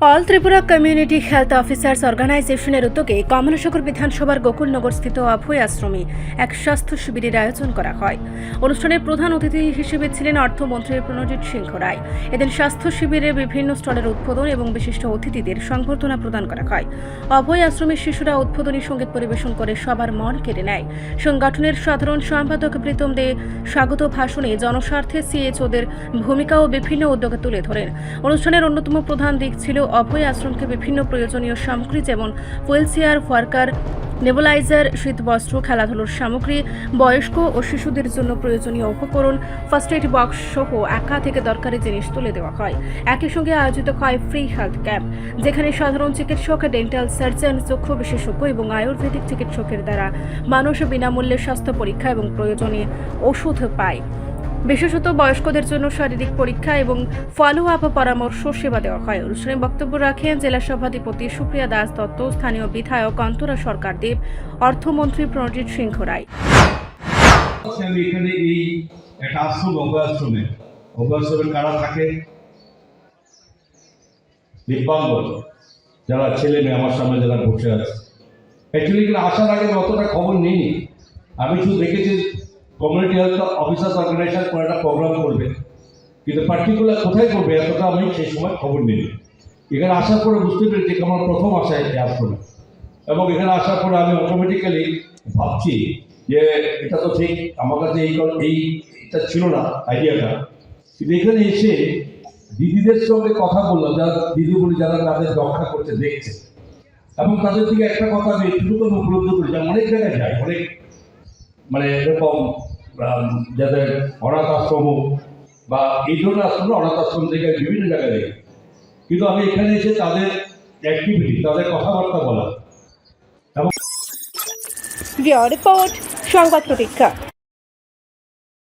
All Tripura community health officers অর্গানাইজেশনের উদ্যোগে কমলাসাগর বিধানসভার গোকুলনগর স্থিত অভয় আশ্রমে এক স্বাস্থ্য শিবিরের আয়োজন করা হয়। অনুষ্ঠানের প্রধান অতিথি হিসেবে ছিলেন অর্থমন্ত্রী প্রণজিৎ সিংহ রায়। এদিন স্বাস্থ্য শিবিরে বিভিন্ন স্টলের উদ্বোধন এবং বিশিষ্ট অতিথিদের সংবর্ধনা প্রদান করা হয়। অভয় আশ্রমের শিশুরা উদ্বোধনী সংগীত পরিবেশন করে সবার মন কেড়ে নেয়। সংগঠনের সাধারণ সম্পাদক প্রীতম দে স্বাগত ভাষণে জনস্বার্থে সিএচওদের ভূমিকা ও বিভিন্ন উদ্যোগে তুলে ধরেন। অনুষ্ঠানের অন্যতম প্রধান দিক ছিল অভয় আশ্রমকে বিভিন্ন প্রয়োজনীয় সামগ্রী যেমন হুইলচেয়ার ওয়ার্কার, নেবুলাইজার, শীতবস্ত্র, খেলাধুলোর সামগ্রী, বয়স্ক ও শিশুদের জন্য প্রয়োজনীয় উপকরণ, ফার্স্ট এড বক্স সহ একা থেকে দরকারি জিনিস তুলে দেওয়া হয়। একই সঙ্গে আয়োজিত হয় ফ্রি হেলথ ক্যাম্প, যেখানে সাধারণ চিকিৎসক, ডেন্টাল সার্জন, চক্ষু বিশেষজ্ঞ এবং আয়ুর্বেদিক চিকিৎসকের দ্বারা মানুষ বিনামূল্যে স্বাস্থ্য পরীক্ষা এবং প্রয়োজনীয় ওষুধ পায়। বিশেষত বয়স্কদের জন্য শারীরিক পরীক্ষা এবং ফলো আপ পরামর্শ সেবা দেওয়া হয়। অনুষ্ঠানে বক্তব্য রাখেন জেলা সভাধিপতি সুপ্রিয়া দাস দত্ত, স্থানীয় বিধায়ক অন্তরা সরকার দেব, অর্থমন্ত্রী প্রণজিৎ সিংহ রায়। আমি যারা ছেলে মেয়ে আমার সামনে যারা বসে আছে। অ্যাকচুয়ালি আসার আগে অতটা খবর নিইনি। আমি শুধু দেখেছি কমিউনিটি হেলথ অফিসার্স অর্গানাইজেশন কোনো একটা প্রোগ্রাম করবে। কিন্তু পার্টিকুলার কোথায় করবে এতটা আমি সেই সময় খবর নিইনি এখানে আসার পরে বুঝতে পেরেছি আমার প্রথম এই আশ্রমে এবং এখানে আসার পরে আমি অটোমেটিক্যালি ভাবছি যে এটা তো ঠিক, আমার কাছে এই এই এটা ছিল না আইডিয়াটা কিন্তু এখানে এসে দিদিদের সঙ্গে কথা বললাম, যারা দিদি বলি যারা তাদের রক্ষা করতে দেখছে। এবং তাদের থেকে একটা কথা আমি একটু উপলব্ধ করি যে অনেক জায়গায় যাই, অনেক মানে এরকম যাদের অনাথ আশ্রম বা এই ধরনের আশ্রম অনাথ আশ্রম থেকে বিভিন্ন জায়গায় কিন্তু আমি এখানে এসে তাদের অ্যাক্টিভিটি তাদের কথাবার্তা বলা রিপোর্ট, সংবাদ প্রতীক্ষা।